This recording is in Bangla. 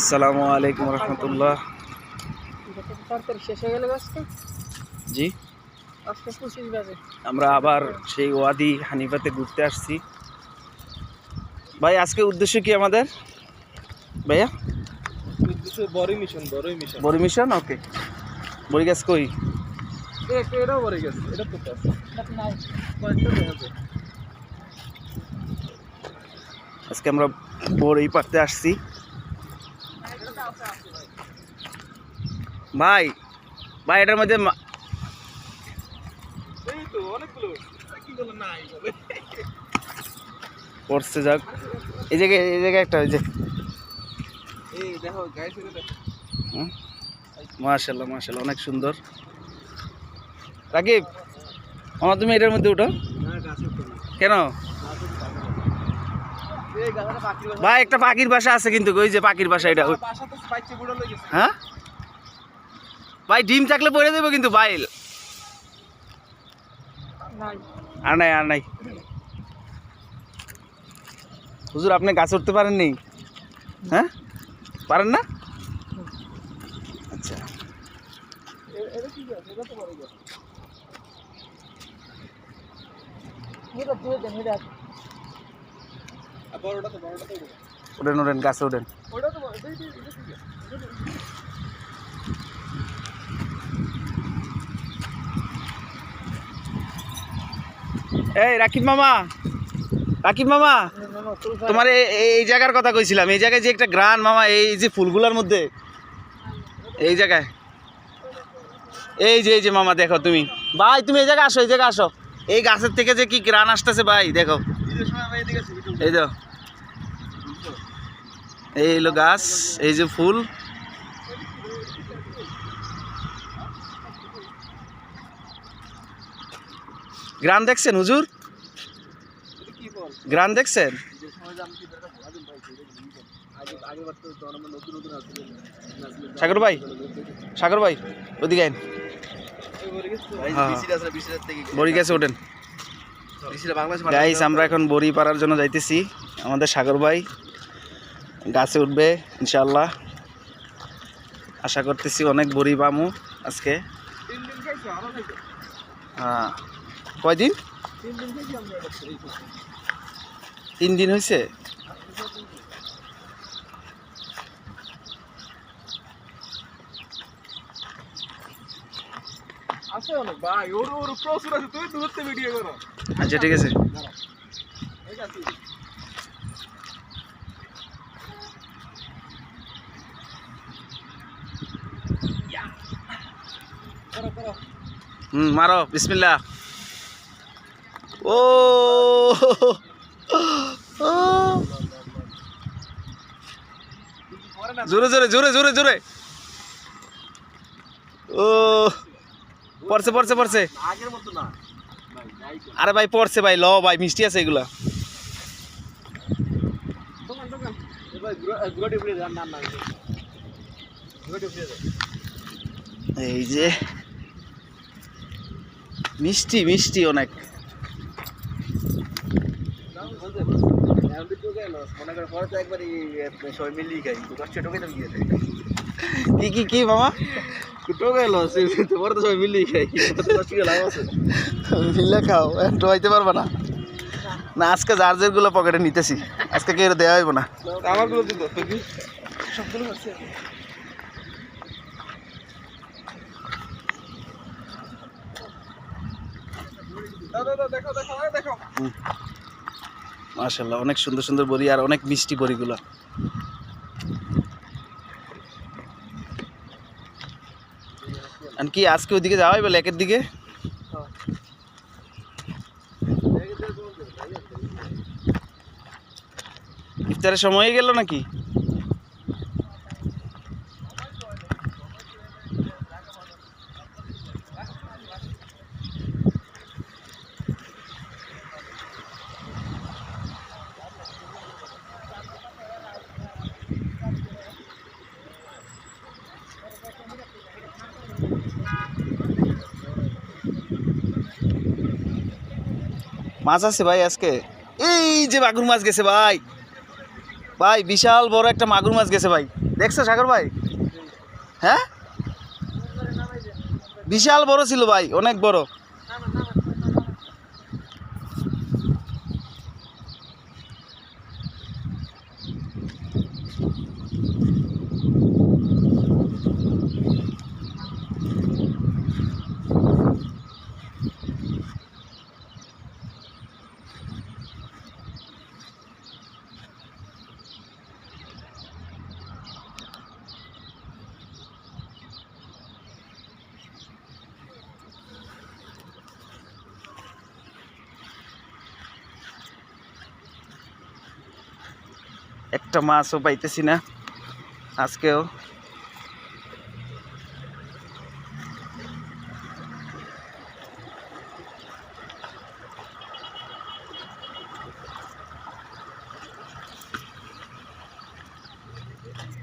আসসালামু আলাইকুম রহমতুল্লাহ। শেষ হয়ে গেল জি। আমরা আবার সেই ওয়াদি হানিফাতে ঘুরতে আসছি। ভাই আজকে উদ্দেশ্য কি আমাদের? ভাইয়া? বড়ই মিশন বড়ই মিশন। বড়ি মিশন? ওকে। বড়ি গাছ কই? এটাও বড়ই গেছে এটা তো আজকে আমরা বড়ি পাড়তে আসছি। ভাই ভাই এটার মধ্যে পড়ছে যাক। এই জায়গায় এই জায়গায় একটা ওই যে। মাশাল্লাহ মাশাল্লাহ অনেক সুন্দর। রাকিব আমার তুমি এটার মধ্যে উঠো। কেন? ভাই একটা পাখির বাসা আছে কিন্তু ওই যে পাখির বাসা এটা হ্যাঁ? ভাই ডিম থাকলে পড়ে দেবো কিন্তু বাইল আর নাই আর নাই। হুজুর আপনি গাছ উঠতে পারেননি? হ্যাঁ? পারেন না? আচ্ছা। এটা কি গাছ এটা তো বড় গাছ এটা দিয়ে দেন এটা আর বড়টা তো বড়টা তো বড়। উঠেন উঠেন গাছে উঠেন ওটা তো বড় এই রাকিব মামা। রাকিব মামা, তোমার এই জায়গার কথা কইছিলাম। এই জায়গায় যে একটা গ্রান মামা, এই যে ফুলগুলোর মধ্যে, এই জায়গায়। এই যে এই যে মামা, দেখো তুমি। ভাই, তুমি এই জায়গায় আসো, এই জায়গায় আসো। এই গাছের থেকে যে কি গ্রান আসতেছে ভাই, দেখো। এই তো এই হলো গাছ, এই যে ফুল গ্রান দেখছেন হুজুর এটা কি ফল গ্রান দেখছেন ঈদের সময় যে আমি কি বেরোটা ভালো দিন পাইছি এটা কি ফল? আগে আগে বার তো তখন দেখছেন নতুন নতুন দেখছেন সাগর ভাই? সাগর ভাই ওদিকে আইন। হ্যাঁ। বড়ি গাছে ওঠেন। গাইস আমরা এখন বড়ি পাড়ার জন্য যাইতেছি। আমাদের সাগর ভাই গাছে উঠবে ইনশাল্লাহ আশা করতেছি অনেক বড়ি পামু আজকে। হ্যাঁ। কয়দিন? তিন দিন হয়েছে আছে অনেক ওর ওর প্রচুর তুমি দূরতে ভিডিও করো। আচ্ছা ঠিক আছে। হুম মারো বিসমিল্লা ও! জোরে জোরে জোরে জোরে জোরে। ও! পড়ছে পড়ছে পড়ছে। আরে ভাই, পড়ছে ভাই, ল ভাই, মিষ্টি আছে এগুলা। এই যে, মিষ্টি মিষ্টি অনেক। কি কি কি মামা? টোকে এলো পরে তো সবাই মিলিয়ে খাই। কষ্ট লাভ আছে? মিলে খাও একটু হইতে পারবা না। না আজকে জার্জেরগুলো পকেটে নিতেছি। আজকে কেউ দেওয়া হইব না? আমারগুলো দিত সবগুলো আছে। দেখো দেখো দেখো মাশাল্লাহ অনেক সুন্দর সুন্দর বড়ি আর অনেক মিষ্টি বড়িগুলো। কি, আজকে ওইদিকে যাওয়া বলে লেকের দিকে? ইফতারের সময় গেল নাকি? মাছ আছে ভাই আজকে। এই যে মাগুর মাছ গেছে ভাই। ভাই, বিশাল বড় একটা মাগুর মাছ গেছে ভাই। দেখছ সাগর ভাই? হ্যাঁ? বিশাল বড় ছিল ভাই, অনেক বড়। একটা মাছও পাইতেছি না। আজকেও